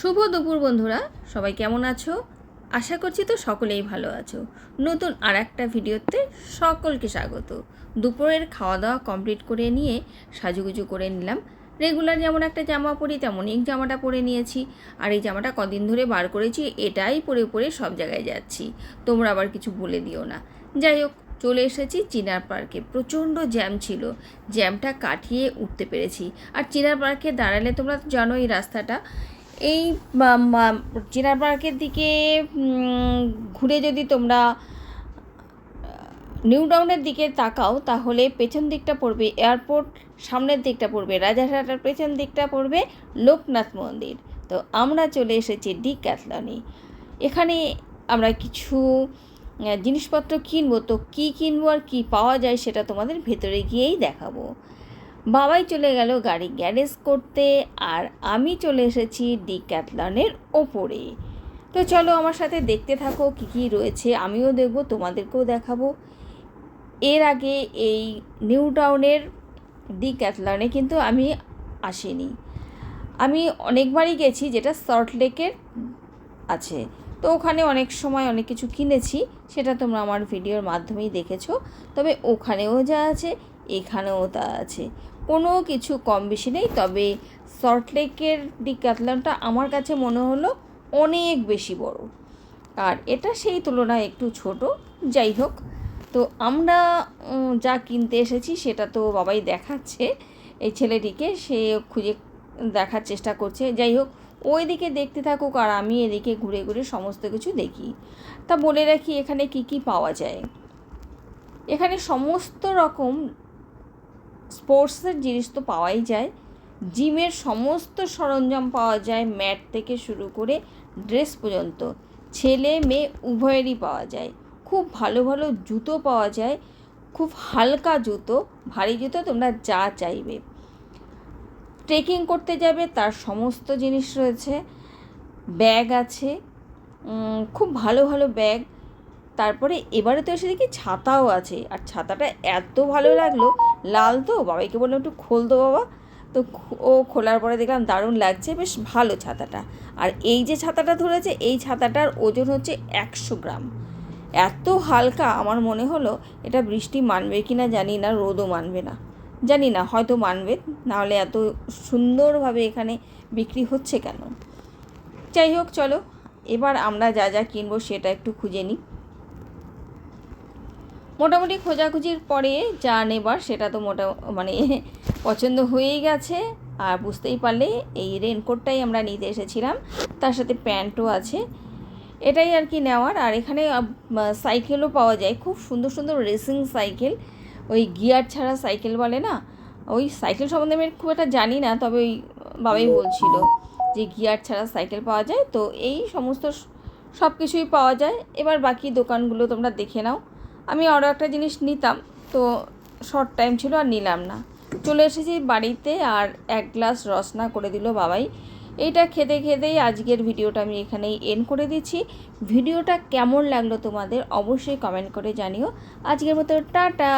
শুভ দুপুর বন্ধুরা, সবাই কেমন আছো? আশা করছি তো সকলেই ভালো আছো। নতুন আর একটা ভিডিওতে সকলকে স্বাগত। দুপুরের খাওয়া দাওয়া কমপ্লিট করে নিয়ে সাজুগুজু করে নিলাম। রেগুলার যেমন একটা জামা পরি, তেমনই জামাটা পরে নিয়েছি। আর এই জামাটা কদিন ধরে বার করেছি, এটাই পরে পরে সব জায়গায় যাচ্ছি। তোমরা আবার কিছু বলে দিও না। যাই হোক, চলে এসেছি চিনার পার্কে। প্রচণ্ড জ্যাম ছিল। জ্যামটা কাটিয়ে উঠতে পেরেছি। আর চিনার পার্কে দাঁড়ালে তোমরা জানো এই রাস্তাটা। এই চিনার পার্কের দিকে ঘুরে যদি তোমরা নিউ টাউনের দিকে তাকাও, তাহলে পেছন দিকটা পড়বে এয়ারপোর্ট, সামনের দিকটা পড়বে রাজারহাটের পেছন দিকটা পড়বে লোকনাথ মন্দির। তো আমরা চলে এসেছি ডি ক্যাথলনে। এখানে আমরা কিছু জিনিসপত্র কিনবো। তো কী কিনবো আর কী পাওয়া যায় সেটা তোমাদের ভেতরে গিয়েই দেখাবো। বাবাই চলে গেল গাড়ি গ্যারেজ করতে আর আমি চলে এসেছি ডি ক্যাথলনের ওপরে। তো চলো আমার সাথে দেখতে থাকো কী কী রয়েছে, আমিও দেখব, তোমাদেরকেও দেখাবো। এর আগে এই নিউ টাউনের ডি ক্যাথলনে কিন্তু আমি আসিনি। আমি অনেকবারই গেছি যেটা সল্টলেকের আছে। তো ওখানে অনেক সময় অনেক কিছু কিনেছি, সেটা তোমরা আমার ভিডিওর মাধ্যমেই দেখেছ। তবে ওখানেও যা আছে, এখানেও তা আছে। কোনো কিছু কম বেশি নেই, তবে সল্টলেকের ডিক্যাথলনটা আমার কাছে মনে হলো অনেক বেশি বড়। আর এটা সেই তুলনায় একটু ছোট, যাই হোক। তো আমরা যা কিনতে এসেছি, সেটা তো বাবাই দেখাচ্ছে। এই ছেলেটিকে সে খুঁজে দেখার চেষ্টা করছে। যাই হোক ওই দিকে দেখতে থাকুক আর আমি এদিকে ঘুরে ঘুরে সমস্ত কিছু দেখি। তা বলে রাখি, এখানে কি কি পাওয়া যায়? এখানে সমস্ত রকম স্পোর্টসের জিনিস তো পাওয়াই যায়। জিমের সমস্ত সরঞ্জাম পাওয়া যায় ম্যাট থেকে শুরু করে ড্রেস পর্যন্ত। ছেলে, মেয়ে উভয়েরই পাওয়া যায়। খুব ভালো ভালো জুতো পাওয়া যায়। খুব হালকা জুতো, ভারী জুতো তোমরা যা চাইবে। ট্রেকিং করতে যাবে, তার সমস্ত জিনিস রয়েছে। ব্যাগ আছে খুব ভালো ভালো ব্যাগ। তারপরে এবারে তো এসে দেখি ছাতাও আছে। আর ছাতাটা এত ভালো লাগল, লাল তো বাবাইকে বললাম একটু খোল তো বাবা। তো ও খোলার পরে দেখলাম দারুণ লাগছে, বেশ ভালো ছাতাটা। আর এই যে ছাতাটা ধরেছে, এই ছাতাটার ওজন হচ্ছে একশো গ্রাম। এত হালকা, আমার মনে হলো এটা বৃষ্টি মানবে কি না জানি না, রোদও মানবে না। জানি না, হয়তো মানবে, নাহলে এত সুন্দরভাবে এখানে বিক্রি হচ্ছে কেন? যাই হোক, চলো, এবার আমরা যা যা কিনবো সেটা একটু খুঁজে নিই। মোটামুটি খোঁজাখুঁজির পরে যা নেবার সেটা তো মোটা মানে পছন্দ হয়েই গেছে। আর বুঝতেই পারলে এই রেনকোটটাই আমরা নিতে এসেছিলাম, তার সাথে প্যান্টও আছে। এটাই আর কি নেওয়ার। আর এখানে সাইকেলও পাওয়া যায়, খুব সুন্দর সুন্দর রেসিং সাইকেল। ওই গিয়ার ছাড়া সাইকেল বলে না? ওই সাইকেল সম্বন্ধে আমি খুব একটা জানি না, তবে ওই বাবাই বলছিল যে গিয়ার ছাড়া সাইকেল পাওয়া যায়। তো এই সমস্ত সব কিছুই পাওয়া যায়। এবার বাকি দোকানগুলো তোমরা দেখে নাও। আমি আরও একটা জিনিস নিতাম, তো শর্ট টাইম ছিল আর নিলাম না। চলে এসেছি বাড়িতে আর এক গ্লাস রসনা করে দিল বাবাই। এইটা খেতে খেতেই আজকের ভিডিওটা আমি এখানেই এন্ড করে দিচ্ছি। ভিডিওটা কেমন লাগল তোমাদের অবশ্যই কমেন্ট করে জানিও। আজকের মতো টাটা!